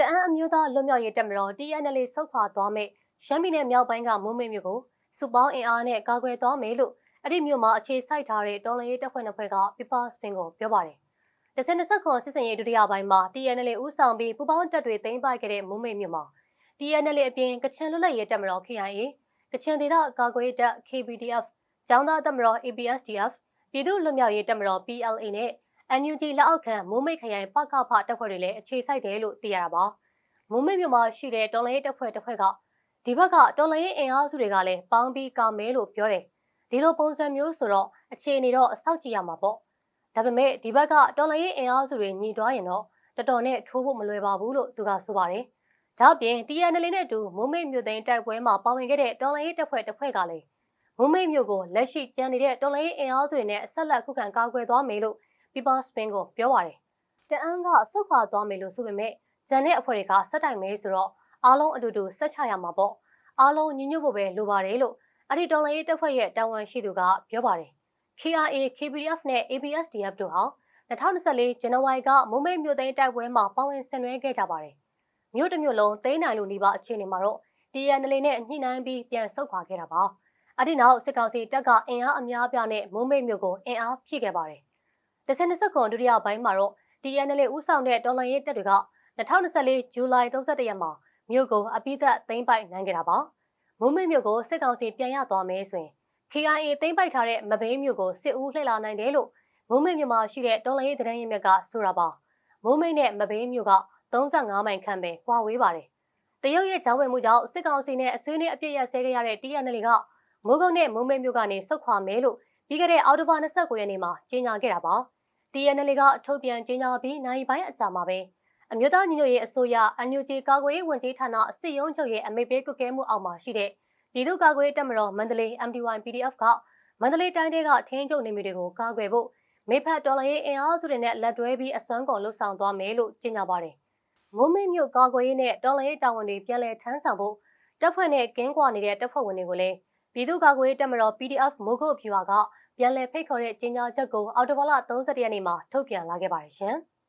တအန်းအမျိုးသားလွတ်မြောက်ရေးတပ်မတော် TNL ဆုတ်ခွာသွားမဲ့ရှမ်းပြည်နယ်မြောက်ပိုင်းကမုံမိတ်မြို့ကိုစုပေါင်းအင်အားနဲ့ကာကွယ်သွားမယ်လို့အဲ့ဒီမြို့မှာအခြေစိုက်ထားတဲ့တော်လှန်ရေးတပ်ဖွဲ့နှစ်ဖွဲ့က People Spin ကိုပြောပါတယ်။တစ်စနစ်ဆက်ခွန်စစ်စင်ရေးဒုတိယပိုင်းမှာ TNL ဦးဆောင်ပြီးပူပေါင်းတပ်တွေသိမ်းပိုက်ခဲ့တဲ့မုံမိတ်မြို့မှာ TNL အပြင်ကချင်လွတ်လပ်ရေးတပ်မတော် KIA ကချင်ဒေသကာကွယ်ရေးတပ် KPDF ကျောင်းသားတပ်မတော် ABSDF ပြည်သူ့လွတ်မြောက်ရေးတပ်မတော် PLA နဲ့ NUG လက်အောက်ခံမိုးမိတ်ခရိုင်ပကဖတပ်ဖွဲ့တွေလည်းအခြေစိုက်တယ်လို့သိရတာပါ။မိုးမိတ်မြို့မှာရှိတဲ့တော်လိုင်းတပ်ဖွဲ့တစ်ဖွဲ့ကဒီဘက်ကတော်လိုင်းအင်အားစုတွေကလည်းပေါင်းပြီးကာမဲလို့ပြောတယ်။ဒီလိုပုံစံမျိုးဆိုတော့အခြေအနေတော့အဆောက်ကြည့်ရမှာပေါ့။ဒါပေမဲ့ဒီဘက်ကတော်လိုင်းအင်အားစုတွေညီတွားရင်တော့တော်တော်နဲ့ထိုးဖို့မလွယ်ပါဘူးလို့သူကဆိုပါတယ်။ဒါ့အပြင် TNL နဲ့တူမိုးမိတ်မြို့သိမ်းတိုက်ပွဲမှာပါဝင်ခဲ့တဲ့တော်လိုင်းတပ်ဖွဲ့တစ်ဖွဲ့ကလည်းမိုးမိတ်မြို့ကိုလက်ရှိကျန်နေတဲ့တော်လိုင်းအင်အားစုတွေနဲ့အဆက်လက်ခုခံကာကွယ်သွားမယ်လို့ People Spin ကိုပြောပါတယ်။တအန်းကဆုတ်ခွာသွားမယ်လို့ဆိုပေမဲ့ဂျန်တဲ့အဖွဲ့တွေကစက်တိုင်မဲဆိုတော့အားလုံးအတူတူဆက်ချရမှာပေါ့။အားလုံးညီညွတ်ဖို့ပဲလိုပါတယ်လို့အဒီတော်လိုင်းရေးတပ်ဖွဲ့ရဲ့တာဝန်ရှိသူကပြောပါတယ်။ KRA, KPDF နဲ့ ABSDF တို့ဟာ2024ဇန်နဝါရီကမုံမိတ်မြို့သိမ်းတိုက်ပွဲမှာပါဝင်ဆင်နွှဲခဲ့ကြပါတယ်။မြို့တစ်မြို့လုံးသိမ်းနိုင်လို့နေပါအခြေအနေမှာတော့ TNL နဲ့ညှိနှိုင်းပြီးပြန်ဆုတ်ခွာခဲ့တာပါ။အဒီနောက်စစ်ကောင်စီတပ်ကအင်အားအများအပြားနဲ့မုံမိတ်မြို့ကိုအင်အားဖြည့်ခဲ့ပါတယ်။ တစ်စနစ်ဆက်ခွန်ဒုတိယပိုင်းမှာတော့ TNL ဦးဆောင်တဲ့တော်လှန်ရေးတပ်တွေက2024ဇူလိုင်31ရက်မှာမြို့ကိုအပိသက်သိမ်းပိုက်နိုင်ခဲ့တာပါ။မုံမိတ်မြို့ကိုစစ်ကောင်စီပြန်ရသွားမယ်ဆိုရင် KIA သိမ်းပိုက်ထားတဲ့မဘိန်းမြို့ကိုစစ်ဦးလှည့်လာနိုင်တယ်လို့မုံမိတ်မြို့မှာရှိတဲ့တော်လှန်ရေးတရင်ရင်မြက်ကဆိုတာပါ။မုံမိတ်နဲ့မဘိန်းမြို့က35မိုင်ခန့်ပဲကွာဝေးပါတယ်။တရုတ်ရဲ့ကြောင်းဝင်မှုကြောင့်စစ်ကောင်စီနဲ့အဆွေးနွေးအပြစ်ရဆဲခဲ့ရတဲ့ TNL ကမိုးကုတ်နဲ့မုံမိတ်မြို့ကနေဆုတ်ခွာမယ်လို့ပြီးခဲ့တဲ့အောက်တိုဘာ29ရက်နေ့မှာကြေညာခဲ့တာပါ။ TNL ကထုတ်ပြန်ကြေညာပြီးနိုင်ပိုင်းအကြာမှာပဲအမျိုးသားညီညွတ်ရေးအစိုးရ NUG ကာကွယ်ရေးဝန်ကြီးဌာနစစ်ရုံးချုပ်ရဲ့အမိန့်ပေးကွက်ကဲမှုအောက်မှာရှိတဲ့ပြည်သူ့ကာကွယ်ရေးတပ်မတော်မန္တလေး MDY PDF ကမန္တလေးတိုင်းတွေကထင်းကျုပ်နေမျိုးတွေကိုကာကွယ်ဖို့မေဖက်တော်လိုင်းအင်အားစုတွေနဲ့လက်တွဲပြီးအစွမ်းကုန်လှုပ်ဆောင်သွားမယ်လို့ကြေညာပါတယ်။မိုးမိတ်မြို့ကာကွယ်ရေးနဲ့တော်လိုင်းတာဝန်တွေပြန်လည်ထမ်းဆောင်ဖို့တပ်ဖွဲ့နဲ့ကင်းကွာနေတဲ့တပ်ဖွဲ့ဝင်တွေကိုလည်းပြည်သူ့ကာကွယ်ရေးတပ်မတော် PDF မိုးကုတ်ဖြူဟာက ပြန်လည်ဖိတ်ခေါ်တဲ့ကြေညာချက်ကိုအော်တိုဘာလ31ရက်နေ့မှာထုတ်ပြန်လာခဲ့ပါတယ်ရှင်။